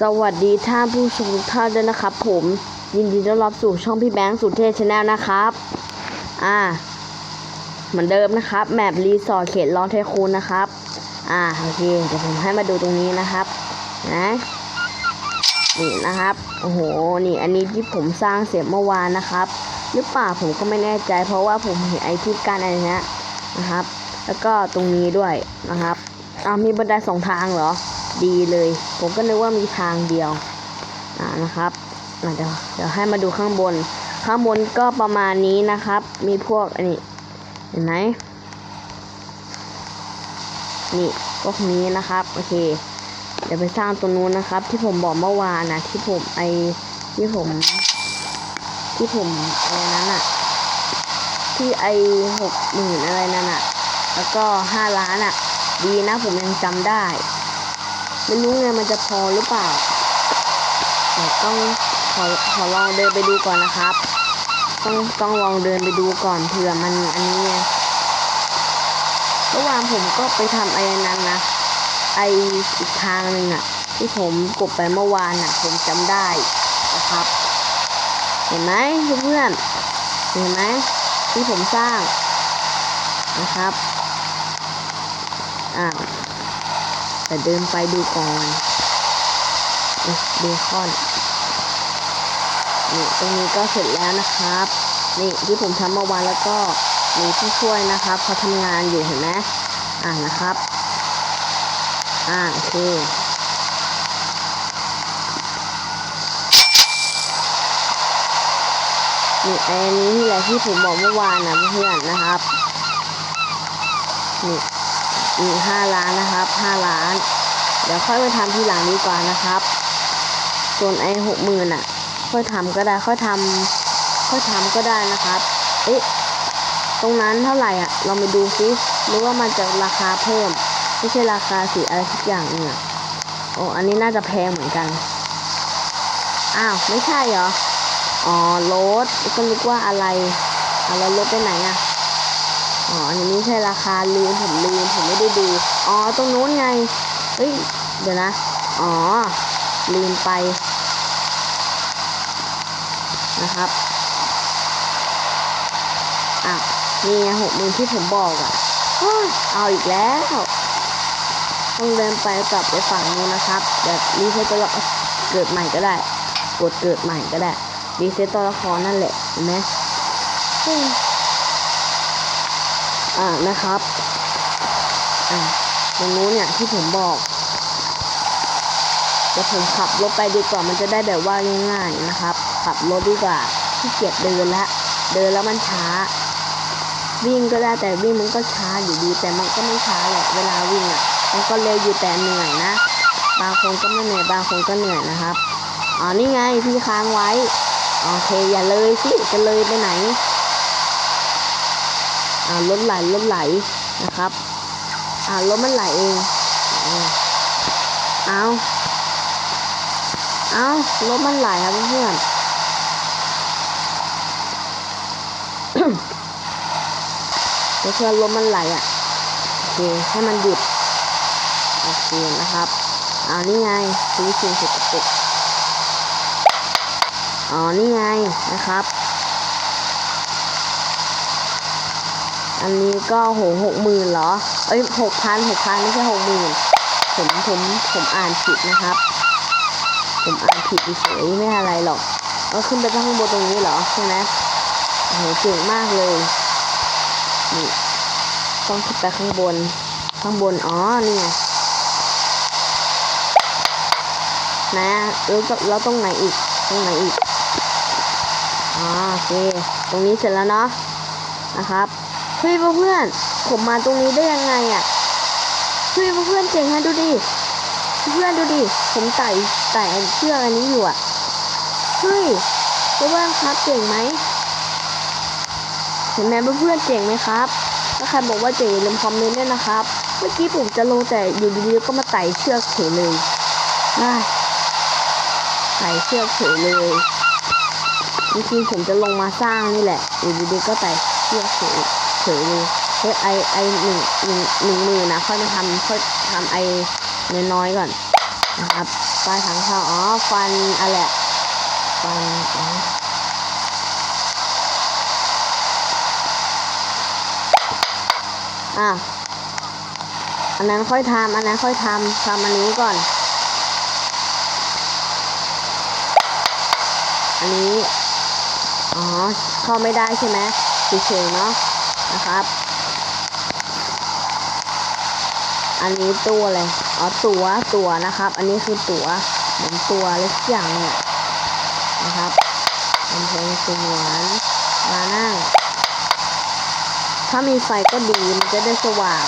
สวัสดีท่านผู้ชมทุกท่านด้วยนะครับ ผมยินดีต้อนรับสู่ช่องพี่แบงค์สุดเทพชาแนลนะครับ อ่า เหมือนเดิมนะครับ แมปรีสอร์ทเขตลอนเทคูนนะครับ อ่าโอเคเดี๋ยวผมให้มาดูตรงนี้นะครับนะนี่นะครับโอ้โหนี่อันนี้ที่ผมสร้างเสร็จเมื่อวานนะครับ หรือเปล่าผมก็ไม่แน่ใจ เพราะว่าผมเห็นไอที่กั้นอะไรเนี้ยนะครับ แล้วก็ตรงนี้ด้วยนะครับอ้าวมีบันไดสองทางเหรอ ดีเลย ผมก็นึกว่ามีทางเดียวนะครับเดี๋ยวเดี๋ยวให้มาดูข้างบน ข้างบนก็ประมาณนี้นะครับ มีพวกอันนี้เห็นไหมนี่พวกนี้นะครับโอเค เดี๋ยวไปสร้างตรงนู้นนะครับ ที่ผมบอกเมื่อวานนะที่ผมไอที่ผม ที่ผมอะไรนั้นอะที่ไอหกหมื่นอะไรนั่นอะแล้วก็ห้าล้านอะดีนะผมยังจำได้ ไม่รู้ไงมันจะพอหรือเปล่าเดี๋ยวต้องขอขอลองเดินไปดูก่อนนะครับ ต้องต้องลองเดินไปดูก่อนเผื่อมันอันนี้ไงเมื่อวานผมก็ไปทำไอ้นั้นนะ ไออีกทางหนึ่งอะที่ผมกดไปเมื่อวานอะผมจำได้นะครับ เห็นไหมเพื่อนเห็นไหมที่ผมสร้างนะครับอ้าว แต่เดินไปดูก่อนเบคอนนี่ตรงนี้ก็เสร็จแล้วนะครับ นี่ที่ผมทำเมื่อวานแล้วก็มีผู้ช่วยนะครับเขาทำงานอยู่เห็นไหมอ่านะครับ อ่าโอเคนี่ไอ้อันนี้แหละที่ผมบอกเมื่อวานนะเพื่อนนะครับนี่ มีห้าล้านนะครับห้าล้าน เดี๋ยวค่อยไปทำทีหลังดีกว่านะครับ ส่วนไอ้หกหมื่นอะ ค่อยทำก็ได้ค่อยทำค่อยทำก็ได้นะครับ เอ๊ะตรงนั้นเท่าไหร่อะ เราไปดูซิหรือว่ามันจะราคาเพิ่ม ไม่ใช่ราคาสีอะไรสักอย่างเนี่ยโอ้อันนี้น่าจะแพงเหมือนกัน อ้าว ไม่ใช่เหรอ อ๋อรถก็นึกว่าอะไรเอาแล้วรถไปไหนอะ อ๋ออันนี้ไม่ใช่ราคาลืมผมลืมผมไม่ได้ดู อ๋อ ตรงนู้นไง เฮ้ย เดี๋ยวนะ อ๋อ ลืมไป นะครับ อะ นี่ไงหกหมื่นที่ผมบอกอะเฮ้ยเอาอีกแล้วต้องเดินไปกลับไปฝั่งนู้นนะครับ แบบรีเซ็ตตัวละเกิดใหม่ก็ได้ กดเกิดใหม่ก็ได้รีเซ็ตตัวละครนั่นแหละ เห็นไหมอืม อ่านะครับอ่าตรงนู้นเนี่ยที่ผมบอกเดี๋ยวผมขับรถไปดีกว่ามันจะได้แบบว่าง่ายๆนะครับ ขับรถดีกว่าที่เกียจเดินละเดินแล้วมันช้า วิ่งก็ได้แต่วิ่งมันก็ช้าอยู่ดีแต่มันก็ไม่ช้าแหละเวลาวิ่งอะมันก็เร็วอยู่แต่เหนื่อยนะ บางคนก็ไม่เหนื่อยบางคนก็เหนื่อยนะครับอ๋อนี่ไงพี่ค้างไว้โอเคอย่าเลยสิจะเลยไปไหน อ่ารถไหลรถไหลนะครับ อ่ารถมันไหลเองอืมเอาเอารถมันไหลครับเพื่อนเดี๋ยวเพื่อนรถมันไหลอะโอเคให้มันหยุดโอเคนะครับอ่านี่ไงซื้อสิ่งสกปรกอ๋อนี่ไงนะครับ อันนี้ก็โหหกหมื่นเหรอ เอ้ยหกพันหกพันไม่ใช่หกหมื่นผมผมผมอ่านผิดนะครับ ผมอ่านผิดเฉยไม่อะไรหรอกก็ขึ้นไปข้างบนตรงนี้เหรอใช่ไหมโอ้โหเจ๋งมากเลยนี่ต้องขึ้นไปข้างบน ข้างบนอ๋อนี่ไงนะแล้วแล้วตรงไหนอีกตรงไหนอีกอ๋อโอเค ตรงนี้เสร็จแล้วเนาะนะครับ เฮ้ยเพื่อนผมมาตรงนี้ได้ยังไงอะเฮ้ยเพื่อนเจ๋งฮะดูดิเพื่อนดูดิผมไต่ไต่เชือกอันนี้อยู่อะเฮ้ยเพื่อนครับเจ๋งไหมเห็นไหมเพื่อนเจ๋งไหมครับถ้าใครบอกว่าเจ๋งอย่าลืมคอมเมนต์ด้วยนะครับ เมื่อกี้ผมจะลงแต่อยู่ดีๆก็มาไต่เชือกเฉยเลยได้ไต่เชือกเฉยเลยจริงๆผมจะลงมาสร้างนี่แหละอยู่ดีๆก็ไต่เเชือกเฉยเฉยเลยเฮ้ยไอไอหนึ่งหนึ่งหนึ่งมือนะค่อยมาทำค่อยทำไอน้อยๆก่อนนะครับปลายถังข้าวอ๋อฟันอะไรฟันอ๋ออะอันนั้นค่อยทำอันนั้นค่อยทำทำอันนี้ก่อน อันนี้ อ๋อ เข้าไม่ได้ใช่ไหม เฉยๆเนาะนะครับ อันนี้ตัวอะไรอ๋อตัวตัวนะครับ อันนี้คือตัวเหมือนตัวเล็กอย่างเนี่ยนะครับกำแพงสวนมานั่ง ถ้ามีไฟก็ดีมันจะได้สว่าง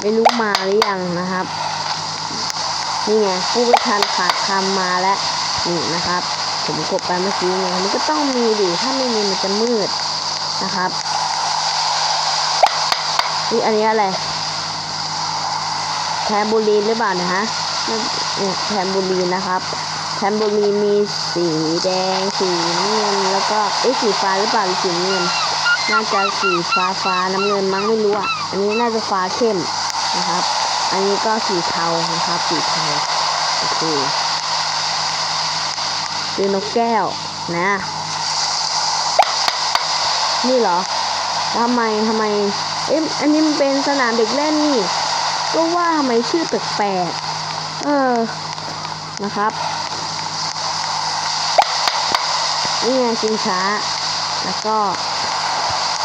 ไม่รู้มาหรือยังนะครับ นี่ไงผู้ประทานขาดคำมาแล้วนี่นะครับ ผมกดไปเมื่อกี้ไงมันก็ต้องมีดิถ้าไม่มีมันจะมืดนะครับนี่อันนี้อะไรแทมบูรีนหรือเปล่านะฮะนี่แทมบูรีนนะครับแทมบูรีนมีสีแดงสีน้ำเงินแล้วก็เอ๊ะสีฟ้าหรือเปล่าสีน้ำเงินน่าจะสีฟ้าฟ้าน้ำเงินมั้งไม่รู้อะอันนี้น่าจะฟ้าเข้มนะครับ อันนี้ก็สีเทานะครับสีเทาโอเค ซื้อนกแก้วนะ นี่เหรอทำไมทำไมเอ๊ะอันนี้มันเป็นสนามเด็กเล่นนี่ก็ว่าทำไมชื่อแปลกๆเออนะครับนี่ไงชิงช้า แล้วก็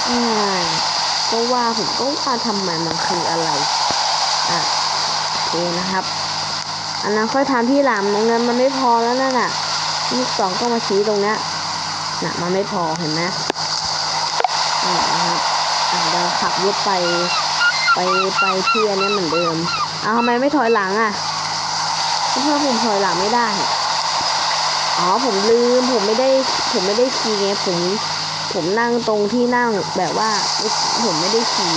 นี่ไงก็ว่าผมก็ว่าทำไมมันคืออะไรอะโอเคนะครับ อันนั้นค่อยทำที่หลังเงินมันไม่พอแล้วนั่นน่ะ ลูกสองก็มาชี้ตรงนี้น่ะมันไม่พอเห็นไหมนี่นะครับเดี๋ยวขับรถไปไปไปเที่อันเนี้ยเหมือนเดิมอ้าวทำไมไม่ถอยหลังอะเพื่อผมถอยหลังไม่ได้ อ๋อผมลืมผมไม่ได้ผมไม่ได้ขี่ไงผมผมนั่งตรงที่นั่งแบบว่าผมไม่ได้ขี่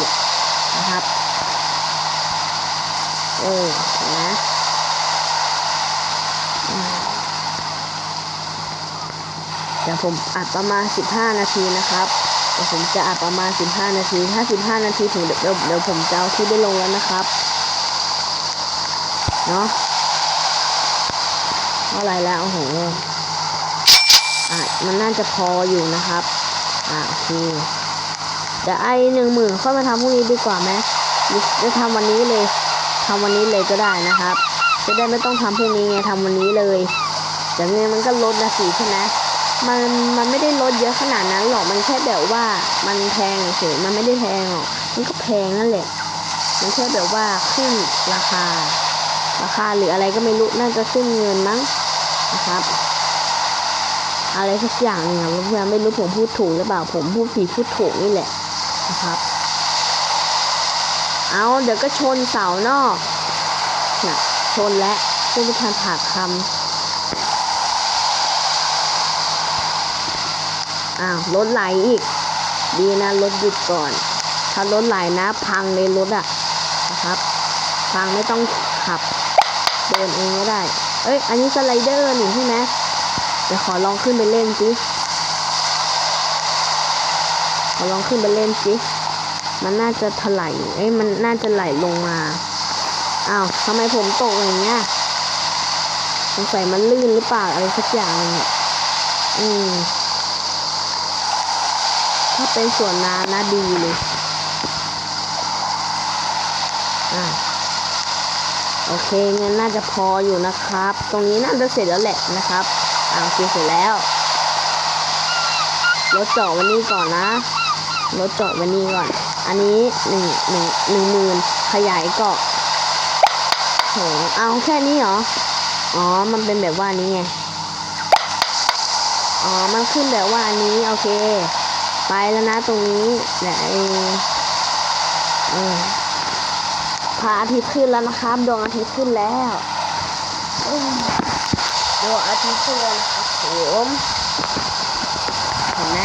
นะครับ เออนไหมอืม เดี๋ยวผมอัดประมาณ 15 นาทีนะครับเดี๋ยวผมจะอัดประมาณ 15 นาที ถ้า 15 นาทีถึงเดี๋ยวเดี๋ยวผมจะเอาคลิปได้ลงแล้วนะครับเนาะเท่าไรแล้วโอ้โหอะมันน่าจะพออยู่นะครับ อะโอเคเดี๋ยวไอ้หนึ่งหมื่นค่อยมาทำพรุ่งนี้ดีกว่าไหมจะทำวันนี้เลยทำวันนี้เลยก็ได้นะครับ จะได้ไม่ต้องทำพรุ่งนี้ไงทำวันนี้เลยเดี๋ยวเงินมันก็ลดนะสิใช่ไหม มันมันไม่ได้ลดเยอะขนาดนั้นหรอกมันแค่แบบว่ามันแพงเฉยมันไม่ได้แพงหรอกมันก็แพงนั่นแหละ มันแค่แบบว่าขึ้นราคา ราคาหรืออะไรก็ไม่รู้น่าจะขึ้นเงินมั้งนะครับ อะไรสักอย่างหนึ่งอะเพื่อนไม่รู้ผมพูดถูกหรือเปล่าผมพูดผิดพูดถูกนี่แหละนะครับ เอาเดี๋ยวก็ชนเสานอกน่ะชนและผู้พิการถากคำ อ้าวรถไหลอีก ดีนะรถหยุดก่อน ถ้ารถไหลนะ พังเลยรถอะนะครับ พังไม่ต้องขับ เดินเองก็ได้ เอ้ย อันนี้สไลเดอร์นี่ใช่ไหมเดี๋ยวขอลองขึ้นไปเล่นสิขอลองขึ้นไปเล่นสิมันน่าจะถลายเอ้ย มันน่าจะไหลลงมา อ้าวทำไมผมตกอย่างเงี้ยสงสัยมันลื่นหรือเปล่าอะไรสักอย่างหนึงอะอืม ถ้าเป็นส่วนน้ำนะดีเลยอ่าโอเคเงินน่าจะพออยู่นะครับ ตรงนี้น่าจะเสร็จแล้วแหละนะครับอ่าโอเคเสร็จแล้วรถจอดวันนี้ก่อนนะรถจอดวันนี้ก่อน อันนี้หนึ่งหนึ่งหนึ่งหมื่นขยายเกาะโหเอาแค่นี้เหรอ อ๋อ มันเป็นแบบว่านี้ไง อ๋อ มันขึ้นแบบว่านี้ โอเค ไปแล้วนะตรงนี้เนี่ยเออพระอาทิตย์ขึ้นแล้วนะครับ ดวงอาทิตย์ขึ้นแล้วดวงอาทิตย์ขึ้นแล้วนะครับผมเห็นไหม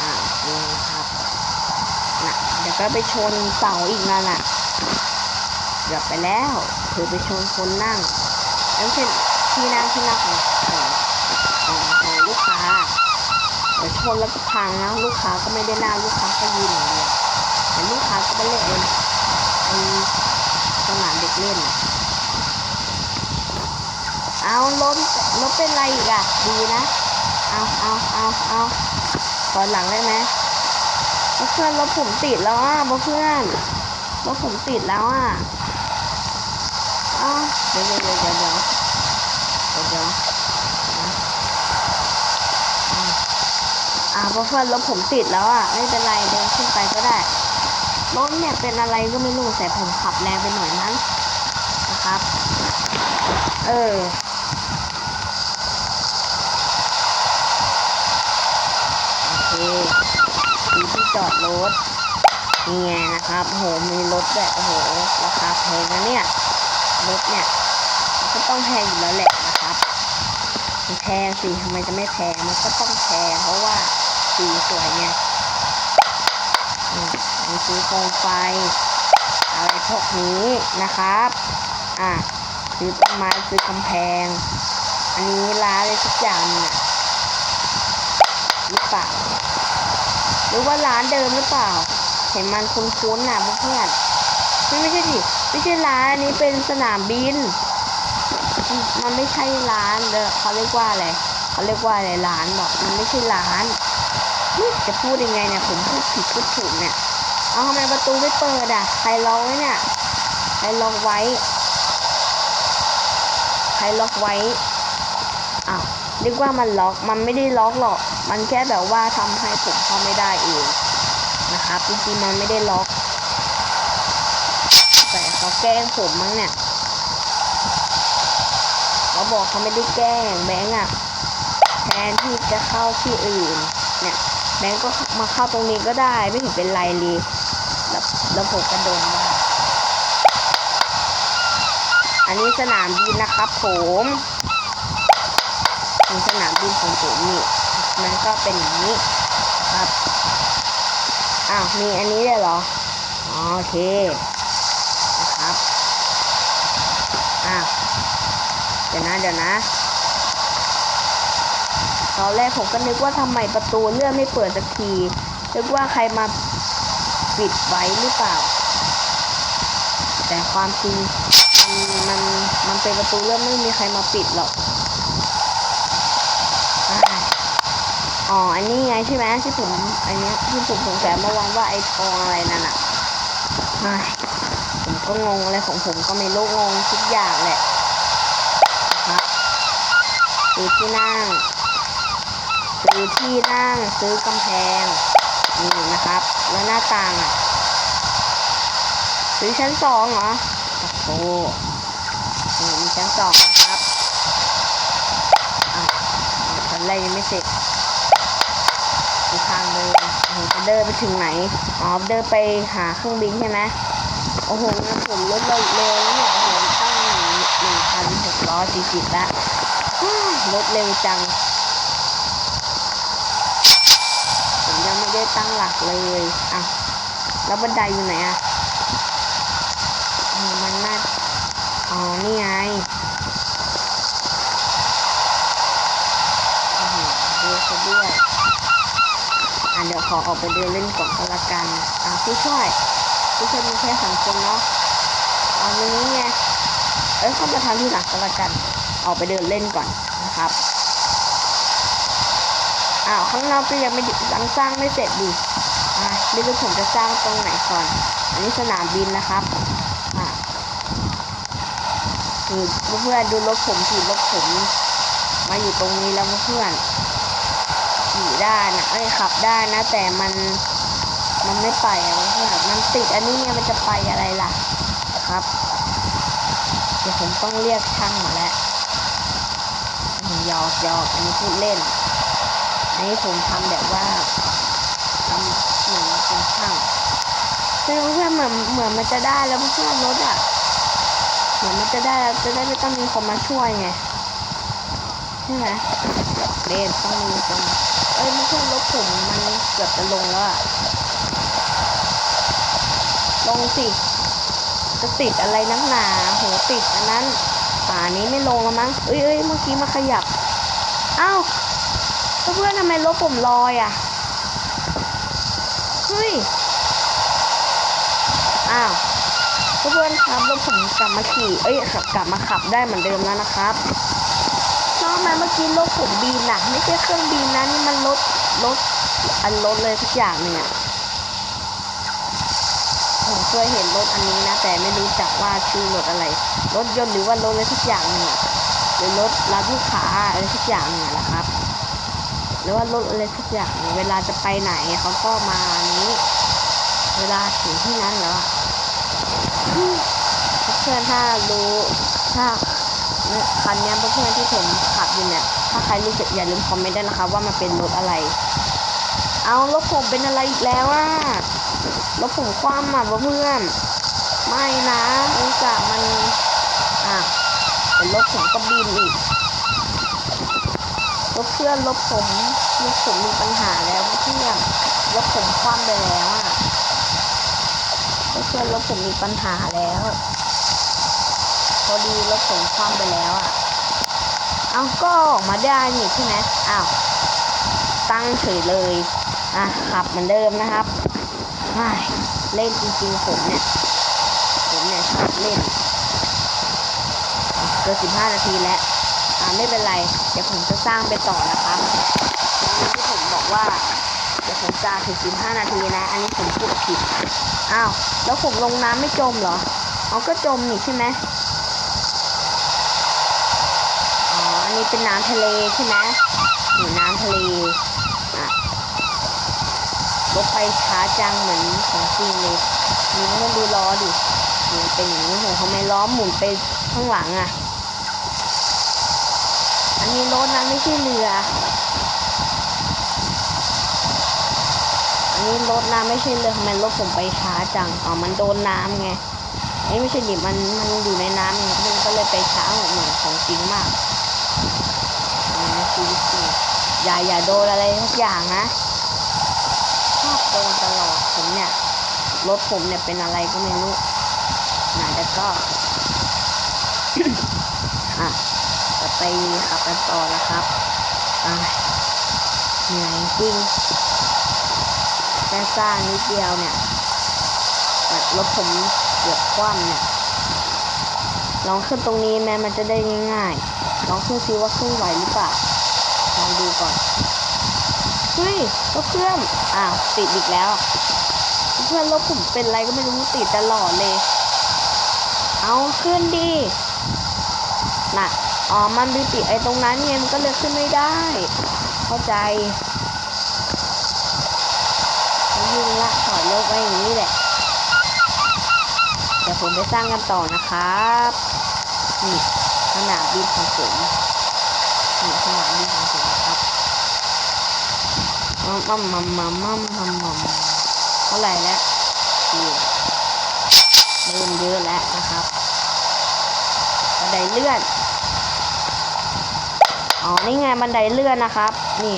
อ่านี่นะครับนะเดี๋ยวก็ไปชนเสาอีกนั่นน่ะเกือบไปแล้ว คือไปชนคนนั่งแล้วเป็น ที่นั่งที่นั่งของของของของลูกค้าไปชชนแล้วก็พังนะลูกค้าก็ไม่ได้นั่งลูกค้าก็ยืนอย่างเดียวแต่ลูกค้าก็ไปเล่นไอ้สนามเด็กเล่นเอาล้มล้มเป็นไรอีกอะดีนะเอาเอาเอาเอาก่อนหลังได้ไหมเพื่อนรถผมติดแล้วอะเพื่อนรถผมติดแล้วอะเอาเดี๋ยวเดี๋ยวเดี๋ยวเดี๋ยวเดี๋ยวเดี๋ยวเดี๋ยวนะอะ อ่าเพื่อนรถผมติดแล้วอะ ไม่เป็นไรเดินขึ้นไปก็ได้ รถเนี่ยเป็นอะไรก็ไม่รู้แต่ผมขับแรงไปหน่อยมั้งนะครับ เออโอเคมีที่จอดรถนี่ไงนะครับโอ้โหมีรถแบบโอ้โหราคาแพงนะเนี่ยรถเนี่ยมันก็ต้องแพงอยู่แล้วแหละนะครับมันแพงสิทำไมจะไม่แพงมันก็ต้องแพงเพราะว่า สีสวยไงอืมมีซื้อโคมไฟ อะไรพวกนี้นะครับ อะซื้อต้นไม้ซื้อกำแพง อันนี้ร้านอะไรทุกอย่างเนี่ยหรือเปล่า หรือว่าร้านเดิมหรือเปล่า เห็นมันคุ้นๆน่ะเพื่อนไม่ไม่ใช่ดิไม่ใช่ร้านอันนี้เป็นสนามบิน มันไม่ใช่ร้านเด้อเขาเรียกว่าอะไรเขาเรียกว่าอะไรร้านบอกมันไม่ใช่ร้าน จะพูดยังไงเนี่ยผมพูดผิดพูดถูกเนี่ยเอาทำไมประตูไม่เปิดอะ ใครล็อกไว้เนี่ย ใครล็อกไว้ ใครล็อกไว้อ้าวเรียกว่ามันล็อกมันไม่ได้ล็อกหรอก มันแค่แบบว่าทำให้ผมเข้าไม่ได้เองนะครับจริงๆมันไม่ได้ล็อก แต่เขาแกล้งผมมั้งเนี่ยเขาบอกเขาไม่ได้แกล้งแบงค์อะแทนที่จะเข้าที่อื่นเนี่ย แบงค์ก็มาเข้าตรงนี้ก็ได้ไม่เห็นเป็นไรเลยแล้วแล้วผมก็โดนว่าอันนี้สนามบินนะครับผมนี่สนามบินของผมนี่มันก็เป็นอย่างนี้ครับอ้าวมีอันนี้เลยเหรอโอเคนะครับอ้าวเดี๋ยวนะเดี๋ยวนะ ตอนแรกผมก็นึกว่าทำไมประตูเลื่อนไม่เปิดสักทีนึกว่าใครมาปิดไว้หรือเปล่า แต่ความจริงมันมันมันเป็นประตูเลื่อนไม่มีใครมาปิดหรอกอ๋ออันนี้ไงใช่ไหมที่ผมอันนี้ที่ผมสงสัยเมื่อวานว่าไอ้ทองอะไรนั่นอะอ้ผมก็งงอะไรของผมก็ไม่รู้งงทุกอย่างแหละนะครับซื้อที่นั่ง ซื้อที่นั่งซื้อกำแพงนี่นะครับ แล้วหน้าต่างอะซื้อชั้นสองเหรอโอ้โหนี่มีชั้นสองนะครับอะอะชั้นแรกยังไม่เสร็จมีทางเดินโอ้โหจะเดินไปถึงไหนอ๋อเดินไปหาเครื่องบินใช่ไหมโอ้โหงั้นผมลดเร็วเร็วแล้วเนี่ยโอ้โหตั้งหนึ่งพันหกร้อยสี่สิบละลดเร็วจัง ผมยัง ได้ตั้งหลักเลยอะแล้วบันไดอยู่ไหนอะอ๋อมันน่าอ๋อ นี่ไงดูซะด้วยอะเดี๋ยวขอออกไปเดินเล่นก่อนก็แล้วกันอะผู้ช่วยผู้ช่วยมีแค่สองคนเนาะเอาตรงนี้ไงเอ้ยเข้ามาทำที่หลังก็แล้วกัน ออกไปเดินเล่นก่อนนะครับ อ้าวข้างนอกก็ยังไม่ยังสร้างไม่เสร็จดิไม่รู้ผมจะสร้างตรงไหนก่อน อันนี้สนามบินนะครับคือเพื่อนดูรถผมขี่รถผม มาอยู่ตรงนี้แล้วเพื่อนขี่ได้นะเอ้ยขับได้นะ แต่มันมันไม่ไปอะเพื่อนมันติดอันนี้เนี่ยมันจะไปอะไรล่ะครับ เดี๋ยวผมต้องเรียกช่างมาแล้วหยอกหยอกอันนี้พูดเล่นอั นนี้ผมทำแบบว่าทำเหมือนเป็นช่างคือเพื่อนเหมือนเหมือนมันจะได้แล้วเพื่อนรถอะเหมือนมันจะได้แล้วจะได้ไม่ต้องมีคนมาช่วยไงใช่ไหมเล่นต้องมีคนเอ้ยเพื่อนรถผมมันเกือบจะลงแล้วอะลงสิจะติดอะไรนักหนาโหติดอันนั้นป่านี้ไม่ลงแล้วมั้งเอ้ยเอ้ยเมื่อกี้มาขยับอ้าว เพื่อนทำไมรถผมลอยอะ เฮ้ย อ้าวเพื่อนครับรถผมกลับมาขี่ เอ้ยขับกลับมาขับได้เหมือนเดิมแล้วนะครับชอบไมเมื่อกี้รถผมบินน่ะ ไม่ใช่เครื่องบินนะนี่มันรถรถอันรถเลยทุกอย่างเนี่ยผมเคยเห็นรถอันนี้นะ แต่ไม่รู้จักว่าชื่อรถอะไร รถยนต์หรือว่ารถอะไรทุกอย่างเนี่ยหรือรถรับลูกค้าอะไรทุกอย่างเนี่ยนะครับ หรือว่ารถอะไรทุกอย่าง เวลาจะไปไหนเขาก็มานี้ เวลาถึงที่นั้นแล้วอเพื่อนถ้ารู้ถ้าเนี่ยคันนี้เพื่อนที่ผมขับอยู่เนี่ย ถ้าใครรู้จักอย่าลืมคอมเมนต์ได้นะครับว่ามันเป็นรถอะไร เอารถผมเป็นอะไรอีกแล้วอะรถผมคว่ำอะเพื่อนไม่นะอุตส่าห์มันอะเป็นรถผมก็บินอีกรถเพื่อนรถผม รถผมมีปัญหาแล้วเพื่อนรถผมคว่ำไปแล้วอะเพื่อนรถผมมีปัญหาแล้ว พอดีรถผมคว่ำไปแล้วอะเอาก็ออกมาได้นี่ใช่ไหมอ้าวตั้งเฉยเลยอะขับเหมือนเดิมนะครับอ้ยเล่นจริงๆผมเนี่ยผมเนี่ยชอบเล่นเกินสิบห้านาทีแล้วอ่าไม่เป็นไร เดี๋ยวผมจะสร้างไปต่อนะครับอันนี้ที่ผมบอก ว่าเดี๋ยวผมจะถึงสิบห้านาทีนะ อันนี้ผมพูดผิด อ้าว แล้วผมลงน้ำไม่จมเหรอเอาก็จมนี่ใช่ไหมอ๋อ อันนี้เป็นน้ำทะเลใช่ไหมนี่น้ำทะเลอะรถไฟช้าจังเหมือนของจริงเลยนี่เพื่อนดูล้อดินี่เป็นอย่างนี้ผมทำไมล้อหมุนไปข้างหลังอะ อันนี้รถนะไม่ใช่เรือ นี้รถนะไม่ใช่เรือทำไมรถผมไปช้าจังอ๋อมันโดนน้ำไงเอ้ยไม่ใช่ดิมันมันอยู่ในน้ำไงมันก็เลยไปช้าเหมือนของจริงมากนี่นะชีวิตจริงอย่าอย่าโดนอะไรทุกอย่างนะชอบโดนตลอดผมเนี่ยรถผมเนี่ยเป็นอะไรก็ไม่รู้นะแต่ก็อะจะไปขับกันต่อนะครับอะเหนื่อยจริง แค่สร้างนิดเดียวเนี่ยแต่รถผมเกือบคว่ำเนี่ยลองขึ้นตรงนี้แม้มันจะได้ง่ายๆลองขึ้นซิว่าขึ้นไหวหรือเปล่าลองดูก่อนเฮ้ยรถเพื่อนอ้าวติดอีกแล้ว เพื่อนรถผมเป็นอะไรก็ไม่รู้ติดตลอดเลย เอาขึ้นดิน่ะอ๋อมันไปติดไอ้ตรงนั้นไงมันก็เลยขึ้นไม่ได้ เข้าใจ ยุ่งละถอยรถไว้อย่างนี้แหละเดี๋ยวผมไปสร้างกันต่อนะครับนี่สนามบินของผมนี่สนามบินของผมนะครับมัมมัมมัมมัมมัมมัมมัมเท่าไหร่แล้วนี่เริ่มเยอะแล้วนะครับบันไดเลื่อนอ๋อนี่ไงบันไดเลื่อนนะครับ นี่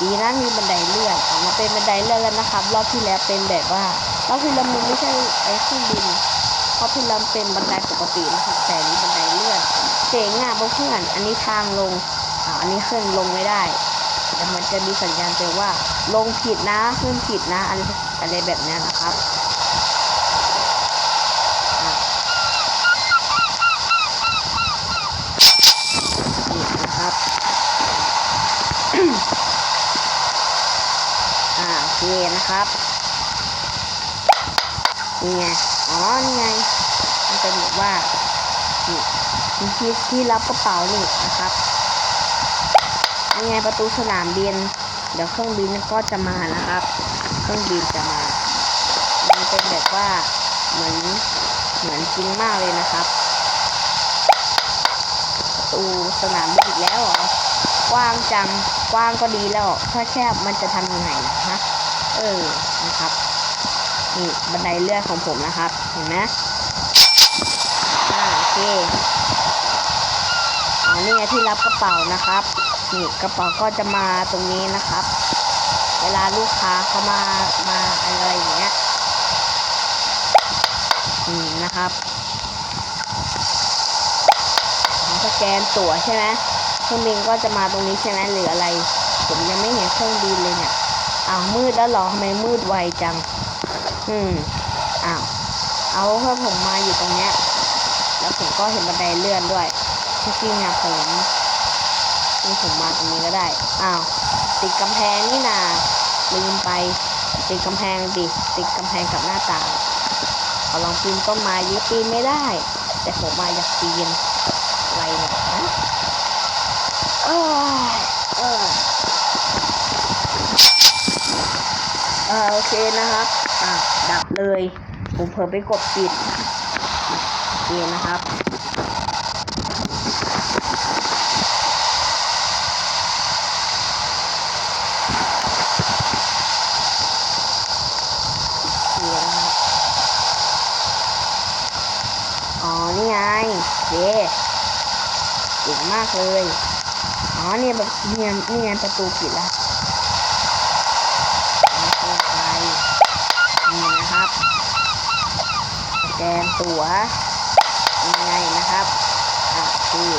ดีนะมีบันไดเลื่อนออกมาเป็นบันไดเลื่อนแล้วนะครับ รอบที่แล้วเป็นแบบว่ารอบที่แล้วมันไม่ใช่ไอ้เครื่องบินรอบที่แล้วเป็นบันไดปกตินะครับแต่นี้บันไดเลื่อนเจ๋งอะเพื่อนอันนี้ทางลงอ่าอันนี้ขึ้นลงไม่ได้แต่มันจะมีสัญญาณเตือนว่า ลงผิดนะขึ้นผิดนะอะไรอะไรแบบนี้นะครับอะนี่นะครับ อ่าโอเค นะครับ นี่ไง อ๋อ นี่ไง มันเป็นแบบว่า นี่มีที่ที่รับกระเป๋านี่นะครับ นี่ไงประตูสนามบิน เดี๋ยวเครื่องบินก็จะมานะครับ เครื่องบินจะมา มันเป็นแบบว่า เหมือน เหมือนจริงมากเลยนะครับประตูสนามบินอีกแล้วเหรอ กว้างจัง กว้างก็ดีแล้ว ถ้าแคบมันจะทำยังไงนะ ออนะครับนี่บันไดเลื่อนของผมนะครับ เห็นไหมอ่าโอเคอ๋อนี่ที่รับกระเป๋านะครับนี่กระเป๋าก็จะมาตรงนี้นะครับ เวลาลูกค้าเขามามาอะไรอย่างเงี้ยนี่นะครับสแกนตั๋วใช่ไหมเครื่องบินก็จะมาตรงนี้ใช่ไหมหรืออะไร ผมยังไม่เห็นเครื่องบินเลยเนี่ย อ้าวมืดแล้วหรอทำไมมืดไวจัง อืมอ้าวเอาเพื่อผมมาอยู่ตรงเนี้ย แล้วผมก็เห็นบันไดเลื่อนด้วยที่จริงอะผมที่ผมมาตรงนี้ก็ได้ อ้าว ติดกำแพงนี่นาลืมไป ติดกำแพงดิติดกำแพงกับหน้าต่างขอาลองปีนต้นไม้ยิปีนไม่ได้ แต่ผมมาอยากปีนอะไรเนี่ยฮะเออเออเออโอเคนะครับอะดับเลย ผมเผลอไปกดปิดโอเคนะครับเสียงครับอ๋อนี่ไงเย่เก่งมากเลย อ๋อเนี่ยแบบเนี่ยนี่ไงประตูปิดแล้วนี่คือไฟนี่นะครับ สแกน ตั๋วยังไงนะครับอะคือ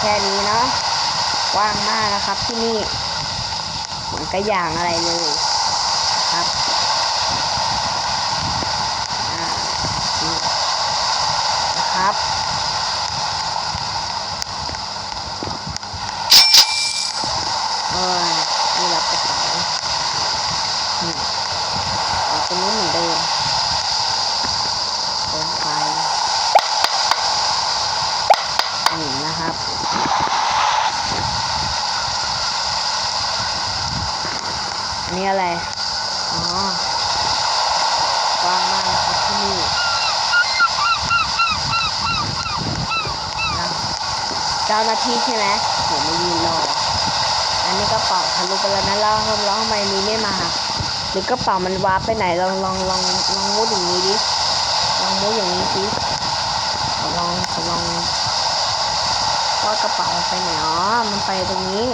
แค่นี้เนาะกว้างมากนะครับที่นี่เหมือนกระอย่างอะไรเลยนะครับอ่านี่นะครับ เออนี่รับกระเป๋านี่เอาตรงนู้นเหมือนเดิมเดินไปนี่นะครับ อันนี้อะไร อ๋อ กว้างมากนะครับที่นี่นะเจ้าหน้า ที่ใช่ไหมผมมายืนรออันนี้กระเป๋าทะลุไปแล้วนะแล้วแล้วทำไมมีไม่มา หรือกระเป๋ามันวาร์ปไปไหนลองลองลองลองมุดอย่างนี้ดิลองมุดอย่างนี้สิลองลองว่ากระเป๋าไปไหนอ๋อมันไปตรงนี้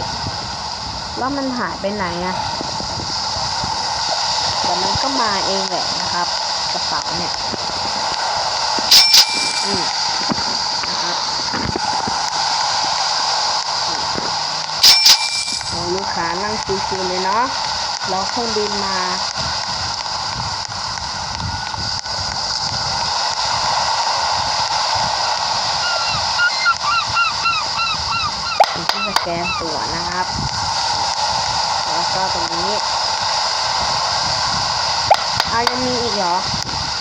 แล้วมันหายไปไหนอะเดี๋ยวมันก็มาเองแหละนะครับ กระเป๋าเนี่ยอืมนะครับโอ้ลูก ค้านั่งชิวๆเลยเนาะรอเครื่องบินมาที่สแกนตั๋วนะครับ แล้วก็ตรงนี้เอายังมีอีกเหรอ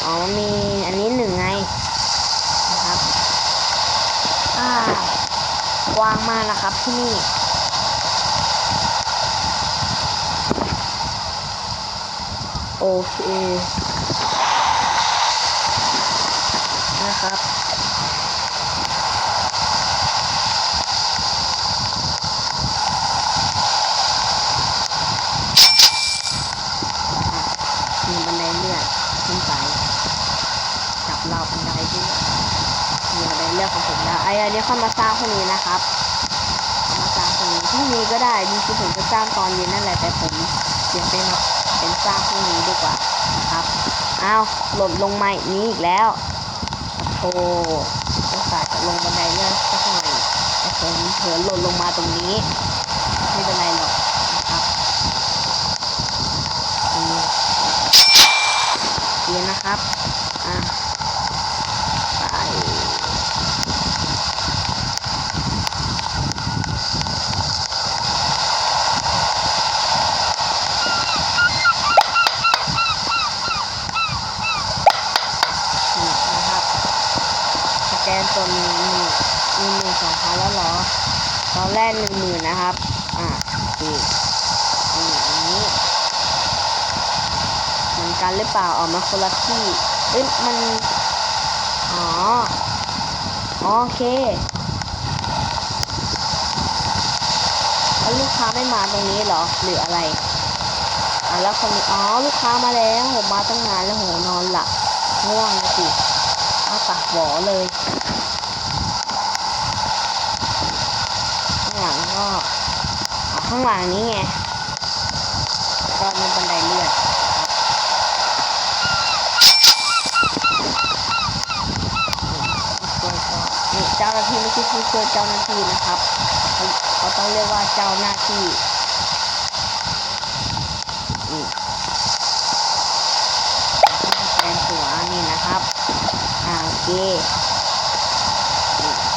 อ๋อ มีอันนี้หนึ่งไงนะครับ อ่ากว้างมากนะครับที่นี่ อเคนะครับ มีบันไดเลื่อนขึ้นไปจับราวบันไดด้วยมีบันไดเลื่อนของผมแล้วไอ้อันนี้เข้ามาสร้างพรุ่งนี้นะครับเอามาสร้างพรุ่งนี้พรุ่งนี้ก็ได้จริงๆผมจะสร้างตอนเย็นนั่นแหละแต่ผมเปลี่ยนเป็น เป็นสร้างพวกนี้ดีกว่านะครับอ้าวหล่นลงมาอีกนี้อีกแล้วโอ้โหอุตส่ายจะลงบันไดเลื่อนสักหน่อยแต่ผมเผลอหล่นลงมาตรงนี้ไม่เป็นไรหรอกนะครับอืมเรียนะครับ อะไปนี่นะครับ สแกนตัวมีหนึ่งมีหนึ่งสองพันแล้วเหรอ ตอนแรกห นะครับ อะนี่นี่อันนี้เหมือนกันหรือเปล่าออกมาคนละที่เอ้ยมัน อ๋อ โอเค แล้วลูกค้าไม่มาตรงนี้เหรอ หรืออะไรอะแล้วคนนี้อ๋อ ลูกค้ามาแล้วผมมาตั้งนานแล้วโหนอนหลับง่วงสิเอาปากหวอเลย ข้างหลังนี้ไงก็มีบันไดเลื่อนเจ้าหน้าที่ไม่ใช่ผู้ช่วยเจ้าหน้าที่นะครับเขาต้องเรียกว่าเจ้าหน้าที่แปนงตัวนี่นะครับโอเค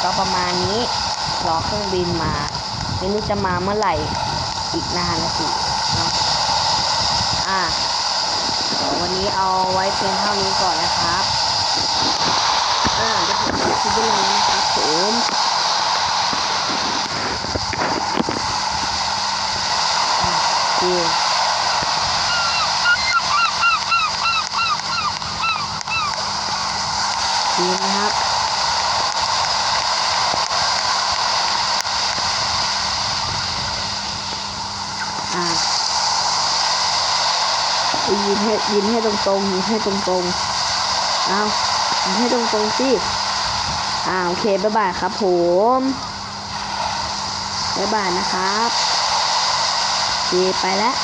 ก็ประมาณนี้รอเครื่องบินมา ไม่รู้จะมาเมื่อไหร่ อีกนานนะสิเนาะอะเดี๋ยววันนี้เอาไว้เพียงเท่านี้ก่อนนะครับอ่าเดี๋ยวผมจะคิดไปเลยนะครับผมอะโอเคดีนะครับ อ่า ยืนให้ยืนให้ตรงๆยินให้ตรงๆเอายินให้ตรงๆสิอ่าโอเคบ๊ายบายครับผมบ๊ายบายนะครับโอเคไปแล้ว